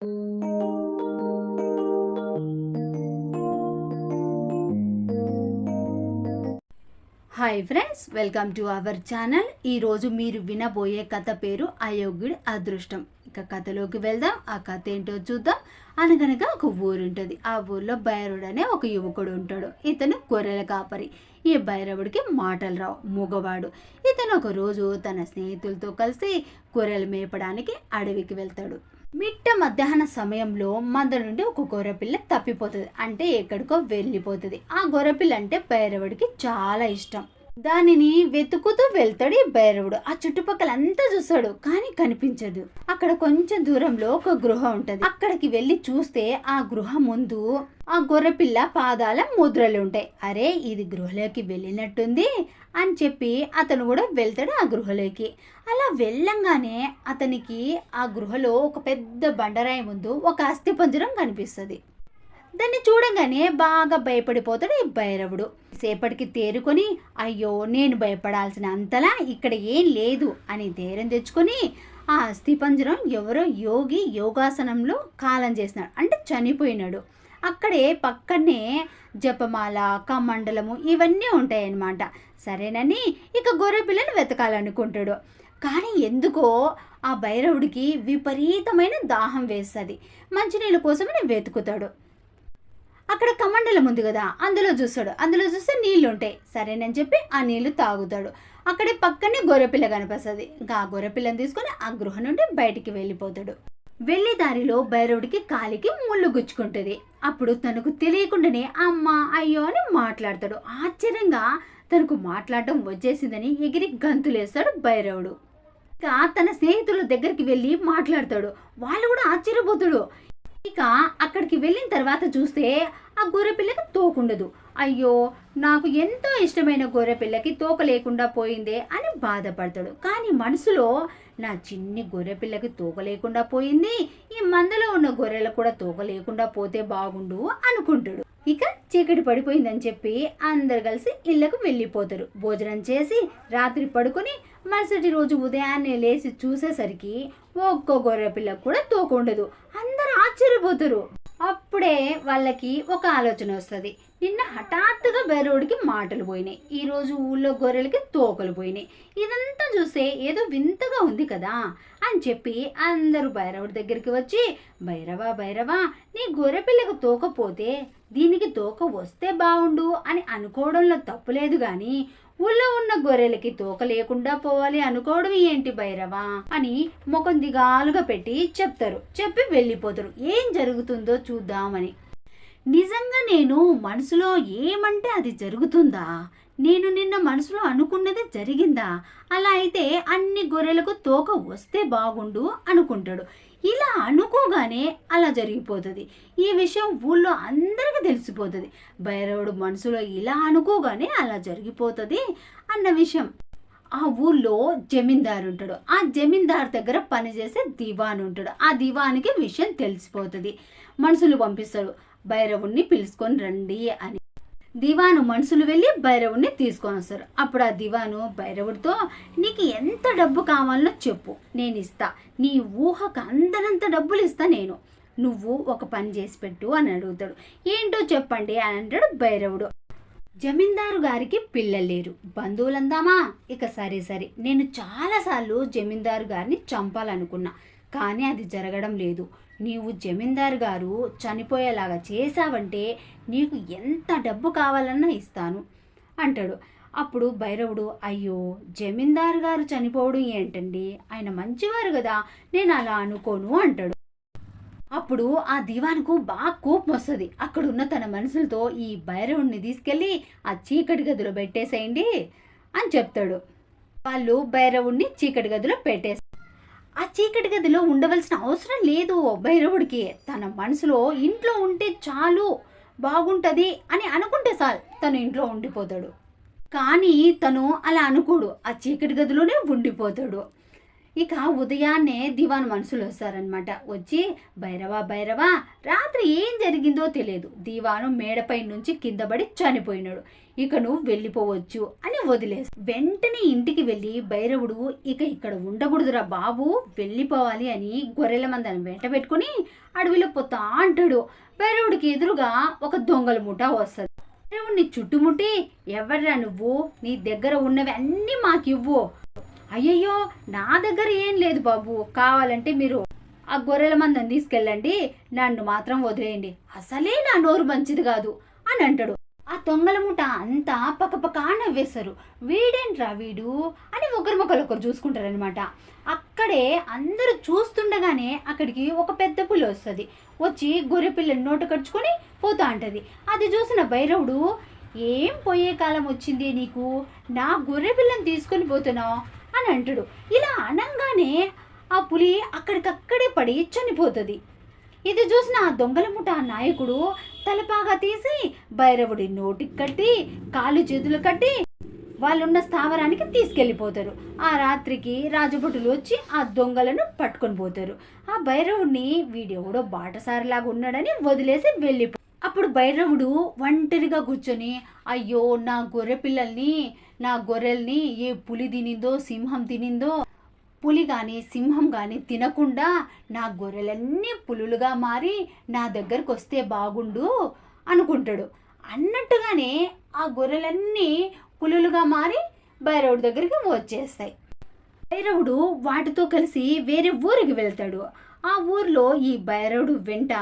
Hi friends welcome to our channel ఈరోజు మీరు వినబోయే కథ పేరు అయోగ్యుడి అదృష్టం. ఇక కథలోకి వెళ్దాం ఆ కథ ఏంటో చూద్దాం. అనగనగా ఒక ఊరు ఉంటుంది ఆ ఊర్లో భైరవుడు అనే ఒక యువకుడు ఉంటాడు. ఇతను గొర్రెల కాపరి. ఈ భైరవుడికి మాటలు రావు మూగవాడు. ఇతను ఒక రోజు తన స్నేహితులతో కలిసి గొర్రెలు మేపడానికి అడవికి వెళ్తాడు. మిట్ట మధ్యాహ్న సమయంలో మంద నుండి ఒక గొర్రెపిల్ల తప్పిపోతుంది. అంటే ఎక్కడికో వెళ్ళిపోతుంది. ఆ గొర్రెపిల్ల అంటే పేరవుడికి చాలా ఇష్టం. దానిని వెతుకుతూ వెళ్తాడు ఈ భైరవుడు. ఆ చుట్టుపక్కల అంతా చూస్తాడు కానీ కనిపించదు. అక్కడ కొంచెం దూరంలో ఒక గృహ ఉంటది. అక్కడికి వెళ్ళి చూస్తే ఆ గృహ ముందు ఆ గొర్రెపిల్ల పాదాల ముద్రలు ఉంటాయి. అరే ఇది గృహలోకి వెళ్ళినట్టుంది అని చెప్పి అతను కూడా వెళ్తాడు ఆ గృహలోకి. అలా వెళ్ళంగానే అతనికి ఆ గృహలో ఒక పెద్ద బండరాయి ముందు ఒక అస్థిపంజరం కనిపిస్తుంది. దాన్ని చూడంగానే బాగా భయపడిపోతాడు ఈ భైరవుడు. సేపటికి తేరుకొని అయ్యో నేను భయపడాల్సిన అంతలా ఇక్కడ ఏం లేదు అని ధైర్యం తెచ్చుకొని ఆ అస్థిపంజరం ఎవరో యోగి యోగాసనంలో కాలం చేసినాడు. అంటే చనిపోయినాడు. అక్కడే పక్కనే జపమాల కమండలము ఇవన్నీ ఉంటాయన్నమాట. సరేనని ఇక గొర్రె పిల్లను వెతకాలనుకుంటాడు. కానీ ఎందుకో ఆ భైరవుడికి విపరీతమైన దాహం వేస్తుంది. మంచినీళ్ళ కోసమని వెతుకుతాడు. అక్కడ కమండలం ఉంది కదా అందులో చూస్తాడు. అందులో చూస్తే నీళ్ళు ఉంటాయి సరేనని చెప్పి ఆ నీళ్ళు తాగుతాడు. అక్కడే పక్కనే గొర్రెపిల్ల కనిపిస్తుంది. ఇంకా ఆ గొర్రెపిల్లని తీసుకొని ఆ గృహ నుండి బయటికి వెళ్ళిపోతాడు. వెళ్ళే దారిలో భైరవుడికి కాలికి ముళ్ళు గుచ్చుకుంటుంది. అప్పుడు తనకు తెలియకుండానే అమ్మ అయ్యో అని మాట్లాడతాడు. ఆశ్చర్యంగా తనకు మాట్లాడటం వచ్చేసిందని ఎగిరి గంతులేస్తాడు భైరవుడు. ఇక తన స్నేహితుల దగ్గరికి వెళ్ళి మాట్లాడతాడు. వాళ్ళు కూడా ఆశ్చర్యపోతాడు. ఇక అక్కడికి వెళ్ళిన తర్వాత చూస్తే ఆ గొర్రెపిల్లకి తోకుండదు. అయ్యో నాకు ఎంతో ఇష్టమైన గొర్రె పిల్లకి తోక లేకుండా పోయిందే అని బాధపడతాడు. కానీ మనసులో నా చిన్ని గొర్రెపిల్లకి తోక లేకుండా పోయింది ఈ మందలో ఉన్న గొర్రెలకు కూడా తోక లేకుండా పోతే బాగుండు అనుకుంటాడు. ఇక చీకటి పడిపోయిందని చెప్పి అందరు కలిసి ఇళ్ళకు వెళ్ళిపోతారు. భోజనం చేసి రాత్రి పడుకొని మరుసటి రోజు ఉదయాన్నే లేచి చూసేసరికి ఒక్క గొర్రె పిల్లకు కూడా తోక ఉండదు. అందరూ ఆశ్చర్యపోతారు. అప్పుడే వాళ్ళకి ఒక ఆలోచన వస్తుంది. నిన్న హఠాత్తుగా బెరోడికి మాటలు పోయినాయి. ఈరోజు ఊళ్ళో గొర్రెలకి తోకలు పోయినాయి. ఇదంతా చూస్తే ఏదో వింతగా ఉంది కదా అని చెప్పి అందరూ భైరవుడి దగ్గరికి వచ్చి భైరవా భైరవా నీ గొర్రె పిల్లకు తోకపోతే దీనికి తోక వస్తే బాగుండు అని అనుకోవడంలో తప్పులేదు కానీ ఊళ్ళో ఉన్న గొర్రెలకి తోక లేకుండా పోవాలి అనుకోవడం ఏంటి భైరవా అని ముఖం దిగాలుగా పెట్టి చెప్తారు. చెప్పి వెళ్ళిపోతారు. ఏం జరుగుతుందో చూద్దామని. నిజంగా నేను మనసులో ఏమంటే అది జరుగుతుందా? నేను నిన్న మనసులో అనుకున్నది జరిగిందా? అలా అయితే అన్ని గొర్రెలకు తోక వస్తే బాగుండు అనుకుంటాడు. ఇలా అనుకోగానే అలా జరిగిపోతుంది. ఈ విషయం ఊళ్ళో అందరికీ తెలిసిపోతుంది. భైరవుడు మనసులో ఇలా అనుకోగానే అలా జరిగిపోతుంది అన్న విషయం. ఆ ఊళ్ళో జమీందారు ఉంటాడు. ఆ జమీందారు దగ్గర పనిచేసే దివాన్ ఉంటాడు. ఆ దివానికి విషయం తెలిసిపోతుంది. మనుషులు పంపిస్తాడు. భైరవుణ్ణి పిలుచుకొని రండి అని. దివాను మనుషులు వెళ్ళి భైరవుడిని తీసుకొని వస్తారు. అప్పుడు ఆ దివాను భైరవుడితో నీకు ఎంత డబ్బు కావాలో చెప్పు నేను ఇస్తా. నీ ఊహకు అందనంత డబ్బులు ఇస్తా నేను. నువ్వు ఒక పని చేసి పెట్టు అని అడుగుతాడు. ఏంటో చెప్పండి అని అంటాడు భైరవుడు. జమీందారు గారికి పిల్లలు లేరు. బంధువులందామా? ఇక సరే సరే. నేను చాలాసార్లు జమీందారు గారిని చంపాలనుకున్నా కానీ అది జరగడం లేదు. నీవు జమీందారు గారు చనిపోయేలాగా చేశావంటే నీకు ఎంత డబ్బు కావాలన్నా ఇస్తాను అంటాడు. అప్పుడు భైరవుడు అయ్యో జమీందారు గారు చనిపోవడం ఏంటండి? ఆయన మంచివారు కదా నేను అలా అనుకోను అంటాడు. అప్పుడు ఆ దివాన్కు బాగా కోపం వస్తుంది. అక్కడున్న తన మనుషులతో ఈ భైరవుడిని తీసుకెళ్ళి ఆ చీకటి గదిలో పెట్టేసేయండి అని చెప్తాడు. వాళ్ళు భైరవుడిని చీకటి గదిలో పెట్టేస్తారు. ఆ చీకటి గదిలో ఉండవలసిన అవసరం లేదు భైరవుడికి. తన మనసులో ఇంట్లో ఉంటే చాలు బాగుంటుంది అని అనుకుంటే సార్ తను ఇంట్లో ఉండిపోతాడు. కానీ తను అలా అనుకోడు. ఆ చీకటి గదిలోనే ఉండిపోతాడు. ఇక ఉదయాన్నే దివాన్ మనుషులు వస్తారనమాట వచ్చి భైరవా భైరవా రాత్రి ఏం జరిగిందో తెలియదు. దివాను మేడపై నుంచి కిందపడి చనిపోయినాడు. ఇక నువ్వు వెళ్ళిపోవచ్చు అని వదిలేసి వెంటనే ఇంటికి వెళ్ళి భైరవుడు ఇక ఇక్కడ ఉండకూడదురా బాబు వెళ్ళిపోవాలి అని గొర్రెల మందని వెంట పెట్టుకుని అడవిలో పోతా అంటాడు. భైరవుడికి ఎదురుగా ఒక దొంగల ముఠా వస్తుంది. భైరవుడిని చుట్టుముట్టి ఎవర్రా నువ్వు? నీ దగ్గర ఉన్నవి అన్నీ మాకివ్వు. అయ్యయ్యో నా దగ్గర ఏం లేదు బాబు. కావాలంటే మీరు ఆ గొర్రెల మందని తీసుకెళ్ళండి. నన్ను మాత్రం వదిలేయండి. అసలే నా నోరు మంచిది కాదు అని అంటాడు. ఆ దొంగల ముఠ అంతా పక్కపక్క నవ్వేస్తారు వీడేంట్రా వీడు అని ఒకరి ఒకరు చూసుకుంటారనమాట అక్కడే అందరూ చూస్తుండగానే అక్కడికి ఒక పెద్ద పులి వస్తుంది. వచ్చి గొర్రె పిల్లని నోట కడుచుకొని పోతా అంటది. అది చూసిన భైరవుడు ఏం పోయే కాలం వచ్చింది నీకు? నా గొర్రె పిల్లని తీసుకొని పోతున్నావు. అని అంటాడు. ఇలా అనగానే ఆ పులి అక్కడికక్కడే పడి చనిపోతుంది. ఇది చూసిన ఆ దొంగల ముఠ ఆ నాయకుడు తలపాగా తీసి భైరవుడి నోటికి కట్టి కాళ్ళు చేతులు కట్టి వాళ్ళున్న స్థావరానికి తీసుకెళ్ళిపోతారు. ఆ రాత్రికి రాజభటులు వచ్చి ఆ దొంగలను పట్టుకొని పోతారు. ఆ భైరవుడిని వీడెవడో బాటసారిలాగా ఉన్నాడని వదిలేసి వెళ్ళిపో అప్పుడు భైరవుడు ఒంటరిగా కూర్చొని అయ్యో నా గొర్రె పిల్లల్ని నా గొర్రెల్ని ఏ పులి తినిందో సింహం తినిందో పులి కానీ సింహం కానీ తినకుండా నా గొర్రెలన్నీ పులులుగా మారి నా దగ్గరకు వస్తే బాగుండు అనుకుంటాడు. అన్నట్టుగానే ఆ గొర్రెలన్నీ పులులుగా మారి భైరవుడి దగ్గరికి వచ్చేస్తాయి. భైరవుడు వాటితో కలిసి వేరే ఊరికి వెళ్తాడు. ఆ ఊర్లో ఈ భైరవుడు వెంట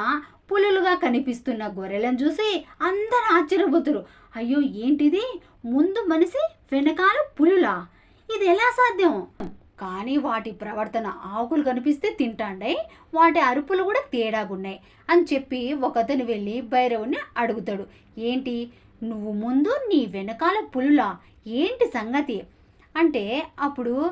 పులులుగా కనిపిస్తున్న గొర్రెలను చూసి అందరూ ఆశ్చర్యపోతురు అయ్యో ఏంటిది? ముందు మనిషి వెనకాల పులులా? ఇది ఎలా సాధ్యం? కానీ వాటి ప్రవర్తన ఆకులు కనిపిస్తే తింటాండై వాటి అరుపులు కూడా తేడాగున్నాయి అని చెప్పి ఒకతను వెళ్ళి భైరవుని అడుగుతాడు. ఏంటి? నువ్వు ముందు నీ వెనకాల పులులా? ఏంటి సంగతి? అంటే అప్పుడు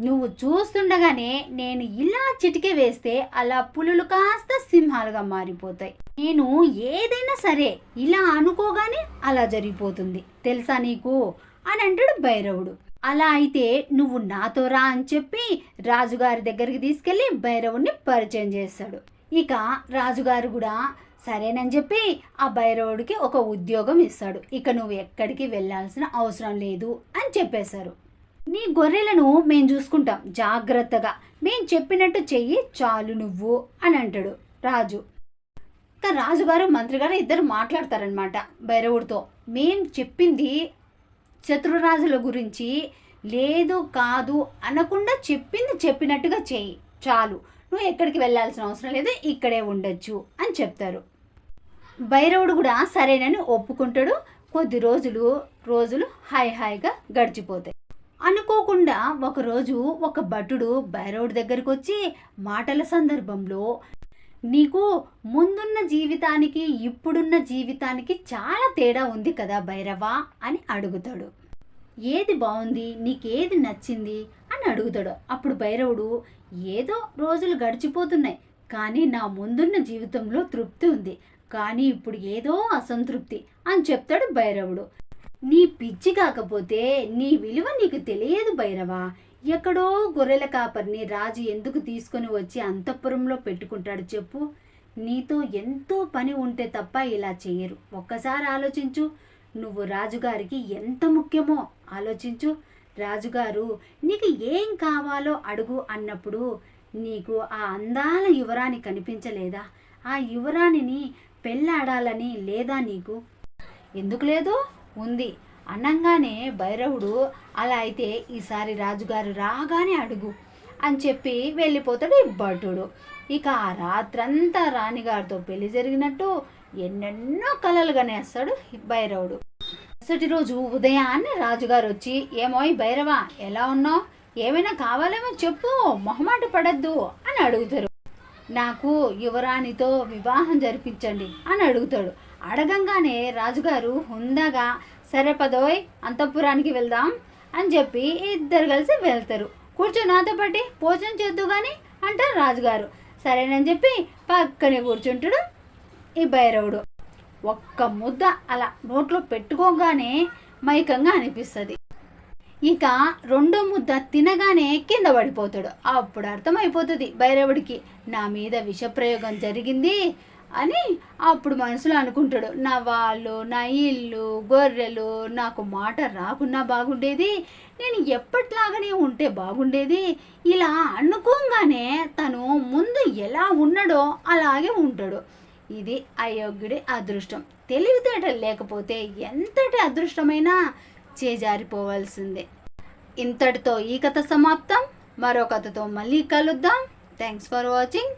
నువ్వు చూస్తుండగానే నేను ఇలా చిటికే వేస్తే అలా పులులు కాస్త సింహాలుగా మారిపోతాయి. నేను ఏదైనా సరే ఇలా అనుకోగానే అలా జరిగిపోతుంది. తెలుసా నీకు? అని అంటాడు భైరవుడు. అలా అయితే నువ్వు నాతో రా అని చెప్పి రాజుగారి దగ్గరికి తీసుకెళ్ళి భైరవుడిని పరిచయం చేస్తాడు. ఇక రాజుగారు కూడా సరేనని చెప్పి ఆ భైరవుడికి ఒక ఉద్యోగం ఇస్తాడు. ఇక నువ్వు ఎక్కడికి వెళ్ళాల్సిన అవసరం లేదు అని చెప్పేశారు. నీ గొర్రెలను మేము చూసుకుంటాం. జాగ్రత్తగా. మేము చెప్పినట్టు చెయ్యి చాలు నువ్వు అని అంటాడు రాజు. ఇంకా రాజుగారు మంత్రిగారు ఇద్దరు మాట్లాడతారనమాట భైరవుడితో మేం చెప్పింది శత్రురాజుల గురించి లేదు కాదు అనకుండా చెప్పింది చెప్పినట్టుగా చెయ్యి చాలు. నువ్వు ఎక్కడికి వెళ్ళాల్సిన అవసరం లేదు ఇక్కడే ఉండొచ్చు అని చెప్తారు. భైరవుడు కూడా సరేనని ఒప్పుకుంటాడు. కొద్ది రోజులు రోజులు హాయ్ హాయిగా గడిచిపోతాయి. అనుకోకుండా ఒకరోజు ఒక భటుడు భైరవుడి దగ్గరికి వచ్చి మాటల సందర్భంలో నీకు ముందున్న జీవితానికి ఇప్పుడున్న జీవితానికి చాలా తేడా ఉంది కదా భైరవా అని అడుగుతాడు. ఏది బాగుంది నీకేది నచ్చింది? అని అడుగుతాడు. అప్పుడు భైరవుడు ఏదో రోజులు గడిచిపోతున్నాయి కానీ నా ముందున్న జీవితంలో తృప్తి ఉంది కానీ ఇప్పుడు ఏదో అసంతృప్తి అని చెప్తాడు భైరవుడు. నీ పిచ్చి కాకపోతే నీ విలువ నీకు తెలియదు భైరవా. ఎక్కడో గొర్రెల కాపర్ని రాజు ఎందుకు తీసుకొని వచ్చి అంతఃపురంలో పెట్టుకుంటాడు చెప్పు. నీతో ఎంతో పని ఉంటే తప్ప ఇలా చేయరు. ఒక్కసారి ఆలోచించు. నువ్వు రాజుగారికి ఎంత ముఖ్యమో ఆలోచించు. రాజుగారు నీకు ఏం కావాలో అడుగు అన్నప్పుడు నీకు ఆ అందాల యువరాణి కనిపించలేదా? ఆ యువరాణిని పెళ్ళాడాలని లేదా నీకు? ఎందుకు లేదు? ఉంది. అనంగానే భైరవుడు అలా అయితే ఈసారి రాజుగారు రాగానే అడుగు అని చెప్పి వెళ్ళిపోతాడు ఈ భటుడు. ఇక ఆ రాత్రంతా రాణిగారితో పెళ్ళి జరిగినట్టు ఎన్నెన్నో కలలు కనేస్తాడు భైరవుడు. మరుసటి రోజు ఉదయాన్నే రాజుగారు వచ్చి ఏమో భైరవ ఎలా ఉన్నావు? ఏమైనా కావాలేమో చెప్పు మొహమాట పడద్దు అని అడుగుతారు. నాకు యువరాణితో వివాహం జరిపించండి అని అడుగుతాడు. అడగంగానే రాజుగారు హుందాగా సరే పదోయ్ అంతఃపురానికి వెళ్దాం అని చెప్పి ఇద్దరు కలిసి వెళ్తారు. కూర్చో నాతో పాటి భోజనం చేద్దు కానీ అంటారు రాజుగారు. సరేనని చెప్పి పక్కనే కూర్చుంటాడు ఈ భైరవుడు. ఒక్క ముద్ద అలా నోట్లో పెట్టుకోగానే మైకంగా అనిపిస్తుంది. ఇక రెండో ముద్ద తినగానే కింద పడిపోతాడు. అప్పుడు అర్థమైపోతుంది భైరవుడికి నా మీద విషప్రయోగం జరిగింది అని అప్పుడు మనసులో అనుకుంటాడు. నా వాళ్ళు నా ఇల్లు గొర్రెలు నాకు మాట రాకున్నా బాగుండేది. నేను ఎప్పట్లాగానే ఉంటే బాగుండేది. ఇలా అనుకోగానే తను ముందు ఎలా ఉన్నాడో అలాగే ఉంటాడు. ఇది అయోగ్యుడి అదృష్టం. తెలివితేటలు లేకపోతే ఎంతటి అదృష్టమైనా చేజారిపోవాల్సిందే. ఇంతటితో ఈ కథ సమాప్తం. మరో కథతో మళ్ళీ కలుద్దాం. Thanks for watching